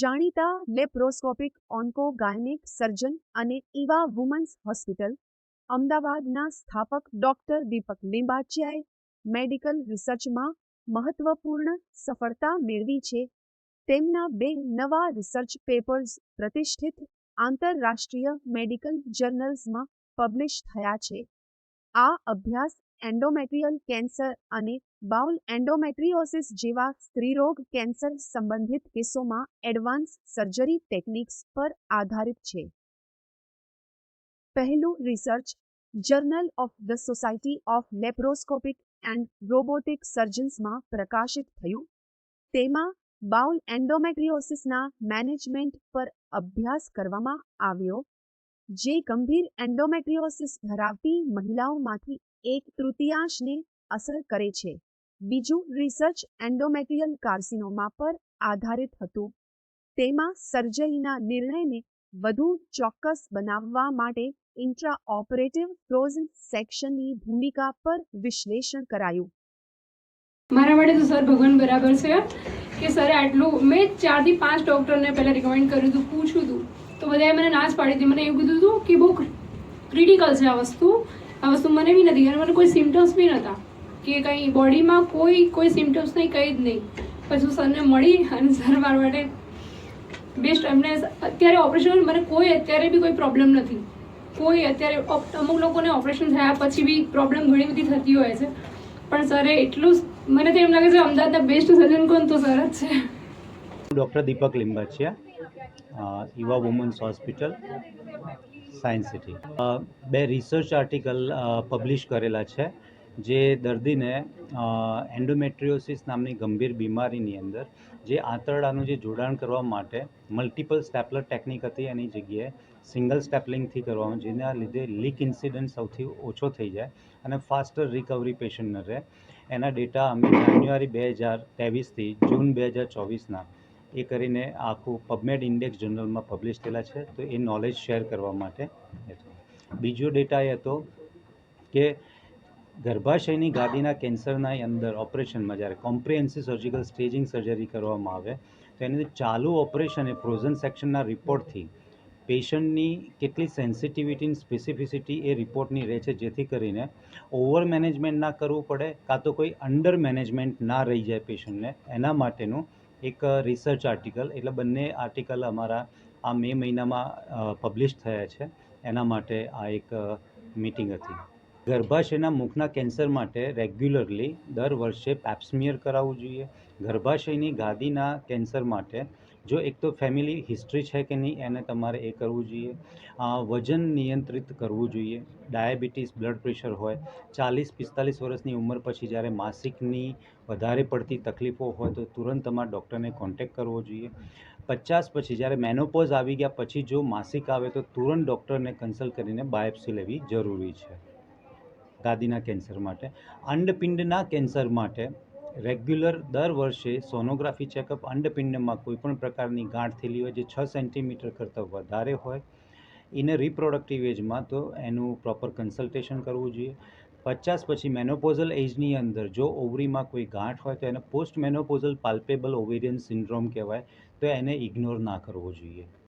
જાણીતા લેપ્રોસ્કોપિક ઓન્કોગાયનિક સર્જન અને ઇવા women's hospital, અમદાવાદના સ્થાપક ડોક્ટર દીપક લિંબાચિયાએ મેડિકલ રિસર્ચમાં મહત્વપૂર્ણ સફળતા મેળવી છે. તેમના બે નવા રિસર્ચ પેપર્સ પ્રતિષ્ઠિત આંતરરાષ્ટ્રીય મેડિકલ જર્નલ્સમાં પબ્લિશ થયા છે. આ અભ્યાસ એન્ડોમેટ્રિયલ કેન્સર અને બાઉલ એન્ડોમેટ્રિયોસિસ જેવા સ્ત્રીરોગ કેન્સર સંબંધિત કેસોમાં એડવાન્સ સર્જરી ટેકનિક્સ પર આધારિત છે. પહેલું research, journal of the society of laparoscopic and robotic સર્જન્સમાં પ્રકાશિત થયું. તેમાં બાઉલ એન્ડોમેટ્રિયોસિસના મેનેજમેન્ટ પર અભ્યાસ કરવામાં આવ્યો, જે ગંભીર એન્ડોમેટ્રિયોસિસ ધરાવતી મહિલાઓમાંથી એક તૃતીયાંશને અસર કરે છે. બીજું, રિસર્ચ એન્ડોમેટ્રિયલ કાર્સિનોમા પર આધારિત હતું. તેમાં સર્જરીના નિર્ણયને વધુ ચોક્કસ બનાવવા માટે ઇન્ટ્રાઓપરેટિવ ફ્રોઝન સેક્શનની ભૂમિકા પર વિશ્લેષણ કરાયું. મારા માટે તો સર ભગવાન બરાબર છે કે સરે આટલું, મેં ચારથી પાંચ ડૉક્ટરને પહેલાં રિકમેન્ડ કર્યું હતું, પૂછ્યું હતું. તો બધાએ મને ના જ પાડી હતી મને એવું કીધું હતું કે બહુ ક્રિટિકલ છે આ વસ્તુ. આ વસ્તુ મને બી નથી અને મને કોઈ સિમ્ટમ્સ બી નહોતા કે કંઈ બોડીમાં કોઈ કોઈ સિમ્ટમ્સ નહીં કંઈ જ નહીં. પછી સરને મળી અને સર મારા માટે બેસ્ટ એમને અત્યારે ઓપરેશન મને કોઈ અત્યારે બી કોઈ પ્રોબ્લેમ નથી. કોઈ અત્યારે અમુક લોકોને ઓપરેશન થયા પછી બી પ્રોબ્લેમ ઘણી બધી થતી હોય છે. પણ સરે એટલું મને તો એમ લાગે છે અમદાવાદના બેસ્ટ સર્જન કોણ તો સર જ છે. Doctor Deepak Limbachiya Yuva women's hospital science city. બે રિસર્ચ આર્ટિકલ પબ્લિશ કરેલા છે, જે દર્દીને એન્ડોમેટ્રિયોસિસ નામની ગંભીર બીમારીની અંદર, જે આંતરડાનું જે જોડાણ કરવા માટે મલ્ટિપલ સ્ટેપલર ટેકનિક હતી, એની જગ્યાએ સિંગલ સ્ટેપલિંગથી કરવામાં, જેના લીધે લીક ઇન્સિડન્ટ સૌથી ઓછો થઈ જાય અને ફાસ્ટર રિકવરી પેશન્ટને રહે. એના ડેટા અમે જાન્યુઆરી બે હજાર ત્રેવીસથી જૂન બે હજાર ચોવીસના એ કરીને આખું પબમેડ ઇન્ડેક્સ જર્નલમાં પબ્લિશ થયેલા છે, તો એ નોલેજ શેર કરવા માટે બીજો ડેટા એ હતો કે ગર્ભાશયની ગાદીના કેન્સરના અંદર ઓપરેશનમાં જ્યારે કોમ્પ્રિહેન્સિવ સર્જિકલ સ્ટેજિંગ સર્જરી કરવામાં આવે, તો એની ચાલુ ઓપરેશન એ ફ્રોઝન સેક્શનના રિપોર્ટથી પેશન્ટની કેટલી સેન્સિટિવિટી સ્પેસિફિસિટી એ રિપોર્ટની રહે છે, જેથી કરીને ઓવર મેનેજમેન્ટ ના કરવું પડે, કાં તો કોઈ અંડર મેનેજમેન્ટ ના રહી જાય પેશન્ટને, એના માટેનું એક રિસર્ચ આર્ટિકલ એટલે બંને આર્ટિકલ અમારા આ મે મહિનામાં પબ્લિશ થયા છે. એના માટે આ એક મિટિંગ હતી. ગર્ભાશયના મુખના કેન્સર માટે રેગ્યુલરલી દર વર્ષે પેપ્સમિયર કરાવવું જોઈએ. ગર્ભાશયની ગાદીના કેન્સર માટે જો એક તો ફેમિલી હિસ્ટ્રી છે કે નહીં એને તમારે એ કરવું જોઈએ. વજન નિયંત્રિત કરવું જોઈએ. ડાયાબિટીસ, બ્લડ પ્રેશર હોય. ચાલીસ, પિસ્તાલીસ વર્ષની ઉંમર પછી જ્યારે માસિકની વધારે પડતી તકલીફો હોય તો તુરંત તમારા ડૉક્ટરને કોન્ટેક્ટ કરવો જોઈએ. પચાસ પછી જ્યારે મેનોપોઝ આવી ગયા પછી જો માસિક આવે તો તુરંત ડૉક્ટરને કન્સલ્ટ કરીને બાયોપ્સી લેવી જરૂરી છે. ગાદીના કેન્સર માટે. અંડપિંડના કેન્સર માટે રેગ્યુલર દર વર્ષે સોનોગ્રાફી ચેકઅપ અંડપિંડમાં કોઈપણ પ્રકારની ગાંઠ થયેલી હોય જે છ સેન્ટીમીટર કરતાં વધારે હોય, એને રિપ્રોડક્ટિવ એજમાં તો એનું પ્રોપર કન્સલ્ટેશન કરવું જોઈએ. પચાસ પછી મેનોપોઝલ એજની અંદર જો ઓવરીમાં કોઈ ગાંઠ હોય તો એને post menopausal palpable ovarian syndrome કહેવાય, તો એને ઇગ્નોર ના કરવો જોઈએ.